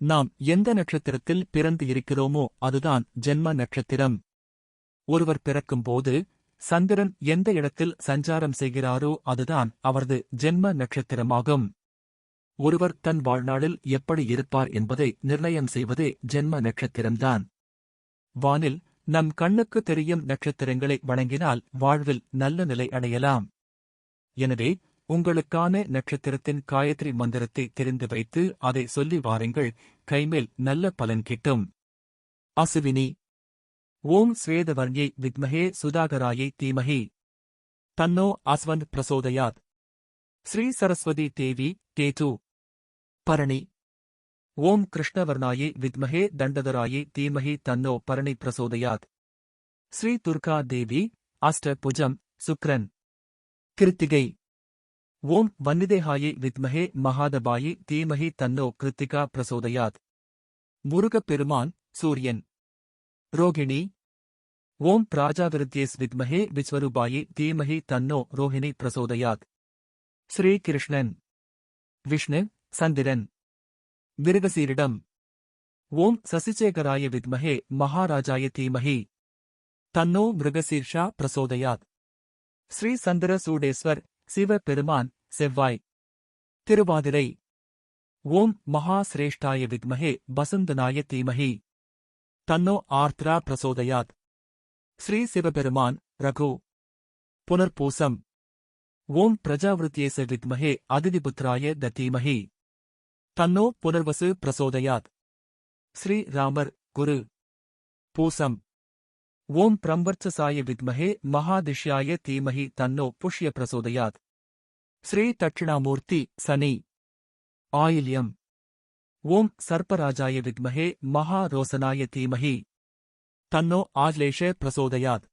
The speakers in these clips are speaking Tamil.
நாம் எந்த நட்சத்திரத்தில் பிறந்து இருக்கிறோமோ அதுதான் ஜென்ம நட்சத்திரம். ஒருவர் பிறக்கும்போது சந்திரன் எந்த இடத்தில் சஞ்சாரம் செய்கிறாரோ அதுதான் அவரது ஜென்ம நட்சத்திரமாகும். ஒருவர் தன் வாழ்நாளில் எப்படி இருப்பார் என்பதை நிர்ணயம் செய்வதே ஜென்ம நட்சத்திரம்தான். வானில் நம் கண்ணுக்கு தெரியும் நட்சத்திரங்களை வணங்கினால் வாழ்வில் நல்ல நிலை அடையலாம். எனவே உங்களுக்கான நட்சத்திரத்தின் காயத்ரி மந்திரத்தை தெரிந்து வைத்து அதை சொல்லி வாருங்கள். கைமேல் நல்ல பலன் கிட்டும். அசுவினி. ஓம் ஸ்வேதவர்ணியை வித்மஹே சுதாகராயை தீமஹி. தன்னோ அஸ்வந்த் பிரசோதயாத். ஸ்ரீ சரஸ்வதி தேவி தேது. பரணி. ஓம் கிருஷ்ணவர்ணாயை வித்மஹே தண்டதராயை தீமஹி தன்னோ பரணி பிரசோதயாத். ஸ்ரீ துர்கா தேவி அஷ்ட புஜம் சுக்ரன். கிருத்திகை. ஓம் வன்னிதேகாயை வித்மஹே மகாதபாயி தீமஹி தன்னோ கிருத்திகா பிரசோதயாத். முருகப்பெருமான் சூரியன். ரோகிணி. ஓம் பிராஜாவிருத்தியேஸ் வித்மஹே விஸ்வரூபாயி தீமஹி தன்னோ ரோஹிணி பிரசோதயாத். ஸ்ரீகிருஷ்ணன். விஷ்ணு சந்திரன். விருகசீரிடம் ஓம் சசிசேகராய வித்மஹே மகாராஜாய தீமஹி. தன்னோ மிருகசீர்ஷா பிரசோதயாத். ஸ்ரீ சந்திர சூடேஸ்வர் சிவபெருமான் செவ்வாய். திருவாதிரை. ஓம் மகா சிரேஷ்டாய வித்மஹே வசந்தனாய தீமஹி. தன்னோ ஆர்த்ரா பிரசோதயாத். ஸ்ரீ சிவபெருமான் ரகு. புனர்பூசம். ஓம் பிரஜாவிருத்தியேச வித்மஹே அதிதிபுத்ராய த தீமஹி. தன்னோ புனர்வசு பிரசோதயாத். ஸ்ரீ ராமர் குரு. பூசம். ஓம் பிரம்பர்ச்சசாய வித்மஹே மகாதிஷ்யாய தீமஹி தன்னோ புஷ்ய பிரசோதயாத். ஸ்ரீ தட்சிணாமூர்த்தி சனி. ஆயில்யம். ஓம் சர்ப்பராஜாய வித்மஹே மகாரோசனாய தீமஹி தன்னோ ஆஜ்லேஷ பிரசோதயாத்.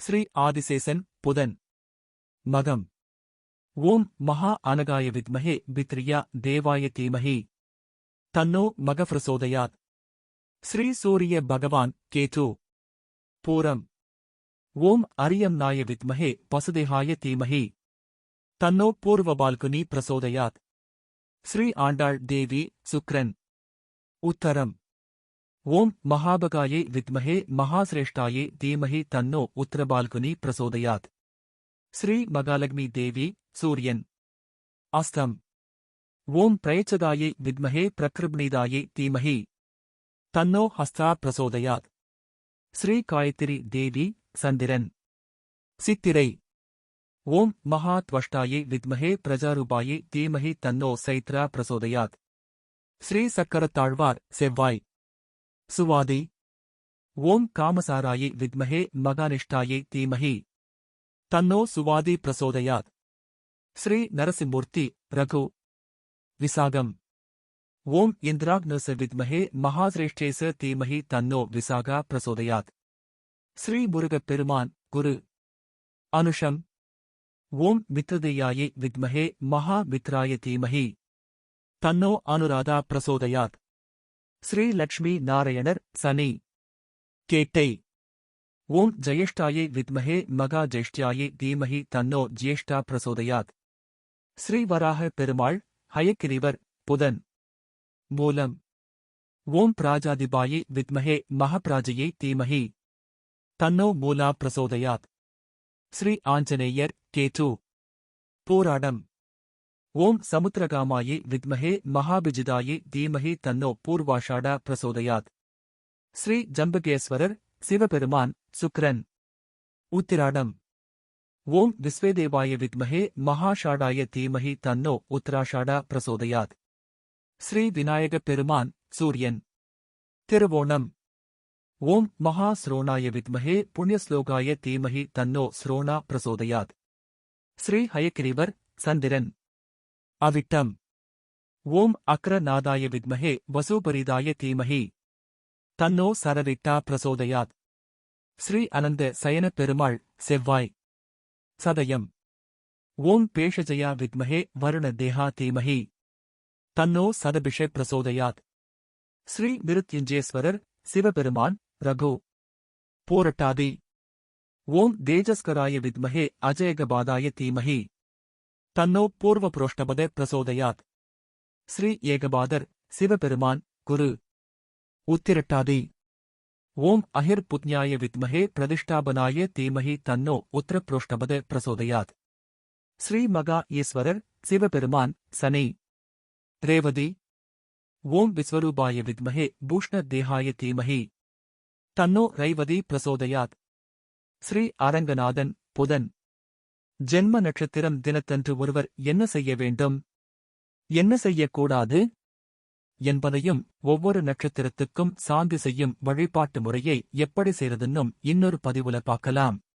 ஸ்ரீ ஆதிசேசன் புதன். மகம். ஓம் மகா அனகாய வித்மஹே பித்ரியா தேவாய தீமஹி தன்னோ மகப்பிரசோதயாத். ஸ்ரீ சூரிய பகவான் கேது. பூரம். ஓம் அரியம் நாய வித்மஹே வசுதேகாய தீமஹி. தன்னோ பூர்வ பால்குனி பிரசோதயாத். ஸ்ரீ ஆண்டாள் தேவி சுக்ரன். உத்தரம். ஓம் மகாபகாயை வித்மஹே மகாசிரேஷ்டாயே தீமஹி தன்னோ உத்தரபால்குனி பிரசோதயாத். ஸ்ரீ மகாலக்ஷ்மி தேவி சூரியன். அஸ்தம். ஓம் பிரயச்சதாயை வித்மஹே பிரகிருப்னிதாயை தீமஹி. தன்னோ ஹஸ்தா பிரசோதயாத். ஸ்ரீ காயத்ரி தேவி சந்திரன். சித்திரை. ஓம் மகா துவஷ்டாயை வித்மஹே பிரஜாரூபாயை தீமஹி தன்னோ சைத்ரா பிரசோதயாத். ஸ்ரீ சக்கரத்தாழ்வார் செவ்வாய். சுவாதி. ஓம் காமசாராயை வித்மஹே மகானிஷ்டாயை தீமஹி. தன்னோ சுவாதி பிரசோதயாத். ஸ்ரீ நரசிம்மூர்த்தி ரகு. விசாகம். ஓம் இந்திராக்னச வித்மஹே மகாசிரேஷ்டேச தீமஹி தன்னோ விசாகா பிரசோதயாத். ஸ்ரீ முருகப் பெருமான் குரு. அனுஷம். ஓம் மித்ரதேயாயை வித்மஹே மகா மித்ராய தீமஹி. தன்னோ அனுராதா பிரசோதயாத். ஸ்ரீ லக்ஷ்மி நாராயணர் சனி. கேட்டை. ஓம் ஜயேஷ்டாயை வித்மஹே மகா ஜேஷ்டியாயை தீமஹி தன்னோ ஜேஷ்டா பிரசோதயாத். ஸ்ரீவராக பெருமாள் ஹயக்கிரிவர் புதன். மூலம். ஓம் பிராஜாதிபாயே வித்மஹே மகப்ராஜையை தீமஹி. தன்னோ மூலா பிரசோதயாத். ஸ்ரீ ஆஞ்சநேயர் கேது. போராடம். ஓம் சமுத்திரகாமாயே வித்மஹே மகாபிஜிதாயே தீமஹி தன்னோ பூர்வாஷாடா பிரசோதயாத். ஸ்ரீ ஜம்பகேஸ்வரர் சிவபெருமான் சுக்ரன். உத்திராடம். ஓம் விஸ்வேதேவாய வித்மஹே மகாஷாடாய தீமஹி தன்னோ உத்தராஷாடா பிரசோதயாத். ஸ்ரீ விநாயக பெருமான் சூரியன். திருவோணம். ஓம் மகா ஸ்ரோணாய வித்மஹே புண்ணியஸ்லோகாய தீமஹி தன்னோ ஸ்ரோணா பிரசோதயாத். ஸ்ரீ ஹயக்கிரீவர் சந்திரன். அவிட்டம். ஓம் அக்ரநாதாய வித்மஹே வசூபரிதாய தீமஹி தன்னோ சரவிட்டா பிரசோதயாத். ஸ்ரீ அனந்த சயன பெருமாள் செவ்வாய். சதயம். ஓம் பேஷஜயா வித்மஹே வருண தேஹா தீமஹி தன்னோ சதபிஷ பிரசோதயாத். ஸ்ரீ மிருத்யுஞ்சேஸ்வரர் சிவபெருமான் ரகு. போரட்டாதி. ஓம் தேஜஸ்கராய வித்மஹே அஜயகபாதாய தீமஹி. தன்னோ பூர்வ புரோஷ்டபத பிரசோதயாத். ஸ்ரீ ஏகபாதர் சிவபெருமான் குரு. உத்திரட்டாதி. ஓம் அஹிர் புத்ஞாய வித்மஹே பிரதிஷ்டாபனாய தீமஹி தன்னோ உத்தரப்ரோஷ்டபத பிரசோதயாத். ஸ்ரீ மகா ஈஸ்வரர் சிவபெருமான் சனி. ரேவதி ஓம் விஸ்வரூபாய வித்மஹே பூஷ்ண தேகாய தீமஹி. தன்னோ ரைவதி பிரசோதயாத். ஸ்ரீ அரங்கநாதன் புதன். ஜென்ம நட்சத்திரம் தினத்தன்று ஒருவர் என்ன செய்ய வேண்டும்? என்ன செய்யக்கூடாது? என்பதையும் ஒவ்வொரு நட்சத்திரத்துக்கும் சாந்தி செய்யும் வழிபாட்டு முறையை எப்படி செய்றதுன்னும் இன்னொரு பதிவுல பார்க்கலாம்.